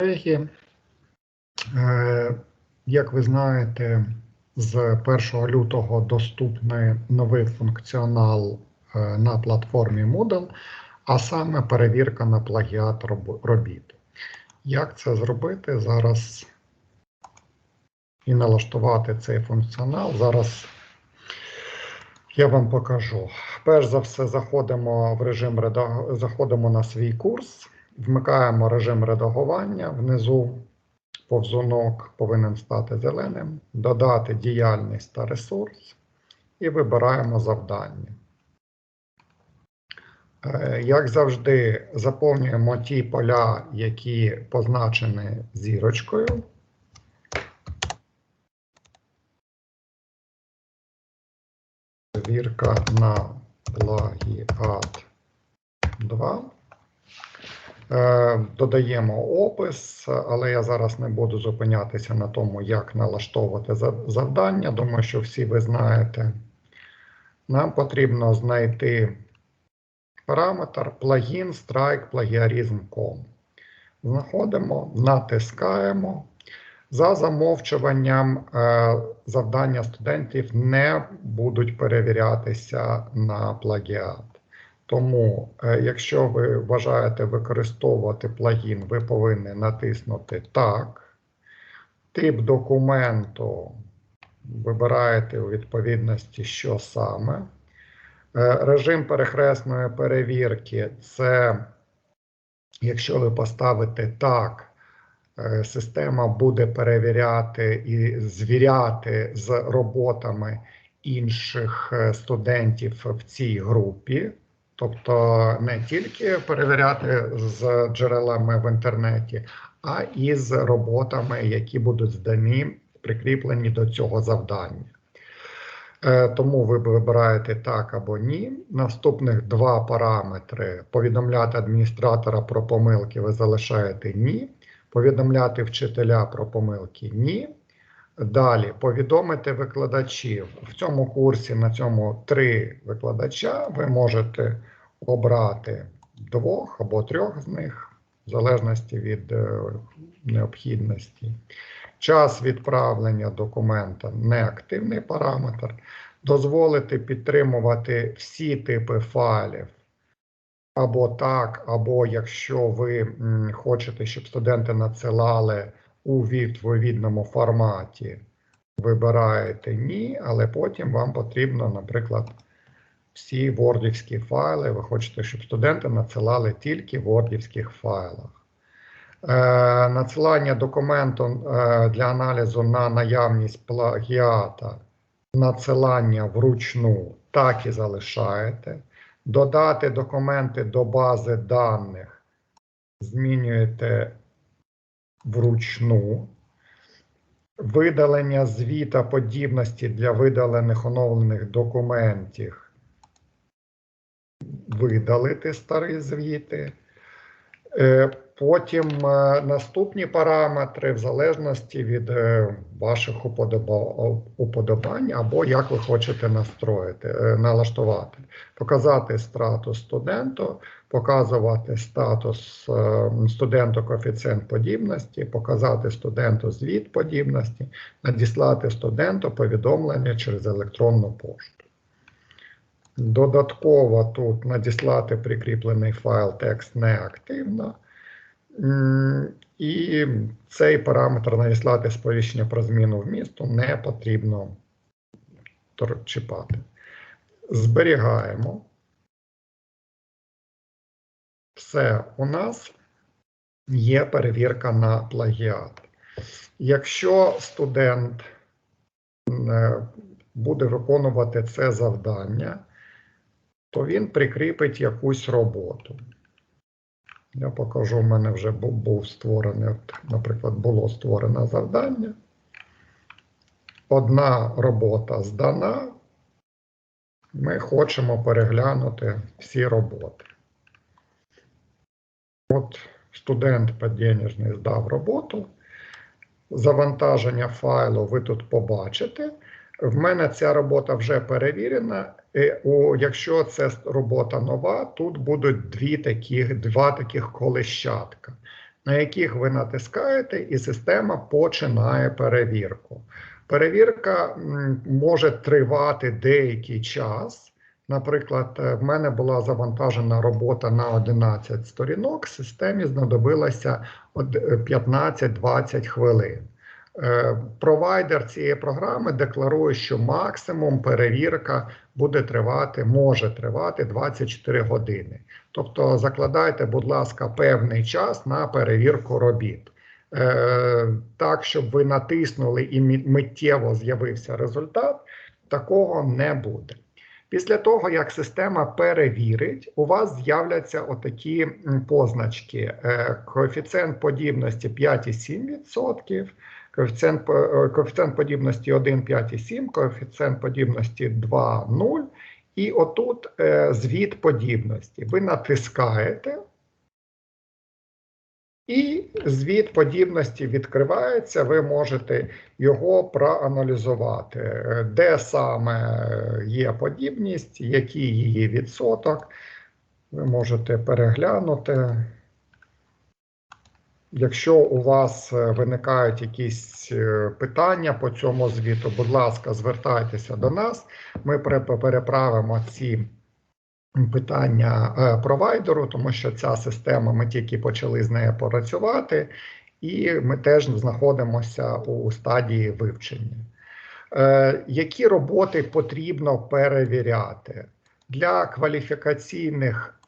колеги, е, як ви знаєте, з 1 лютого доступний новий функціонал е, на платформі Moodle, а саме перевірка на плагіат роб- робіт. Як це зробити зараз і налаштувати цей функціонал? Зараз я вам покажу. Перш за все, заходимо в режим заходимо на свій курс, вмикаємо режим редагування. Внизу повзунок повинен стати зеленим, додати діяльність та ресурс і вибираємо завдання. Е, Як завжди, заповнюємо ті поля, які позначені зірочкою. Перевірка на плагіат 2. Е, Додаємо опис, але я зараз не буду зупинятися на тому, як налаштовувати завдання. Думаю, що всі ви знаєте. Нам потрібно знайти параметр плагін strike plagiarism.com. Знаходимо, натискаємо. За замовчуванням е, завдання студентів не будуть перевірятися на плагіат. Тому, е, якщо ви бажаєте використовувати плагін, ви повинні натиснути Так. Тип документу вибираєте у відповідності, що саме. Е, Режим перехресної перевірки це, якщо ви поставите так, е, система буде перевіряти і звіряти з роботами інших студентів в цій групі. Тобто не тільки перевіряти з джерелами в інтернеті, а і з роботами, які будуть здані, прикріплені до цього завдання. Е, Тому ви вибираєте так або ні. Наступних два параметри: повідомляти адміністратора про помилки, ви залишаєте ні. Повідомляти вчителя про помилки ні. Далі повідомити викладачів. В цьому курсі на цьому три викладача. Ви можете обрати двох або трьох з них, в залежності від е, необхідності. Час відправлення документа неактивний параметр. Дозволити підтримувати всі типи файлів. Або так, або якщо ви хочете, щоб студенти надсилали у відповідному форматі, вибираєте ні, але потім вам потрібно, наприклад, всі вордівські файли. Ви хочете, щоб студенти надсилали тільки в вордівських файлах. Е, надсилання документу е, для аналізу на наявність плагіата, надсилання вручну так і залишаєте. Додати документи до бази даних змінюєте вручну. Видалення звіта подібності для видалених оновлених документів. Видалити старі звіти. Потім е, наступні параметри в залежності від е, ваших уподобань або як ви хочете настроїти, е, налаштувати. Показати статус студенту, показувати статус студенту коефіцієнт подібності, показати студенту звіт подібності, надіслати студенту повідомлення через електронну пошту. Додатково тут надіслати прикріплений файл текст неактивно. І цей параметр надіслати сповіщення про зміну вмісту не потрібно чіпати. Зберігаємо. Все, у нас є перевірка на плагіат. Якщо студент е, буде виконувати це завдання, то він прикріпить якусь роботу. Я покажу, в мене вже був, був створений, наприклад, було створено завдання. Одна робота здана. Ми хочемо переглянути всі роботи. От студент поденежний здав роботу. Завантаження файлу ви тут побачите. В мене ця робота вже перевірена. У, якщо це робота нова, тут будуть дві таких, два таких колещатка. на яких ви натискаєте, і система починає перевірку. Перевірка може тривати деякий час. Наприклад, е, в мене була завантажена робота на 11 сторінок, системі знадобилося е, 15-20 хвилин. Е, Провайдер цієї програми декларує, що максимум перевірка буде тривати, може тривати 24 години. Тобто закладайте, будь ласка, певний час на перевірку робіт. Е, Так, щоб ви натиснули і миттєво з'явився результат, такого не буде. Після того, як система перевірить, у вас з'являться отакі позначки: Е, коефіцієнт подібності 5,7%, коефіцієнт, е, коефіцієнт подібності 1,5,7, коефіцієнт подібності 2,0. І отут е, звіт подібності. Ви натискаєте, і звіт подібності відкривається. Ви можете його проаналізувати, Е, де саме є подібність, який її відсоток. Ви можете переглянути. Якщо у вас е, виникають якісь е, питання по цьому звіту, будь ласка, звертайтеся до нас. Ми переправимо ці питання е, провайдеру, тому що ця система ми тільки почали з нею працювати, і ми теж знаходимося у стадії вивчення. Які роботи потрібно перевіряти для кваліфікаційних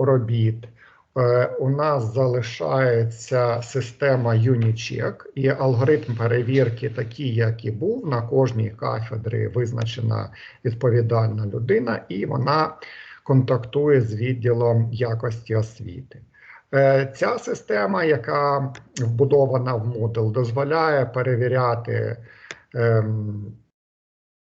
робіт? Е, У нас залишається система UniCheck і алгоритм перевірки, такий, як і був. На кожній кафедрі визначена відповідальна людина, і вона контактує з відділом якості освіти. Е, Ця система, яка вбудована в Moodle, дозволяє перевіряти ем,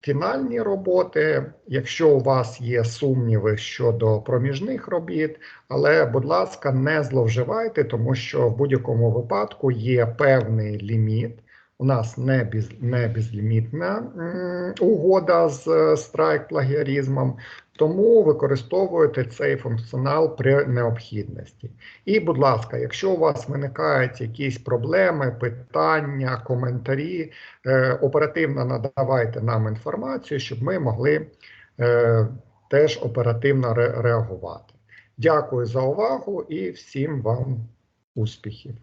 фінальні роботи, якщо у вас є сумніви щодо проміжних робіт, але, будь ласка, не зловживайте, тому що в будь-якому випадку є певний ліміт. У нас не, без, не безлімітна угода з е, страйк плагіарізмом, тому використовуйте цей функціонал при необхідності. І, будь ласка, якщо у вас виникають якісь проблеми, питання, коментарі, е, оперативно надавайте нам інформацію, щоб ми могли е, теж оперативно ре- реагувати. Дякую за увагу і всім вам успіхів.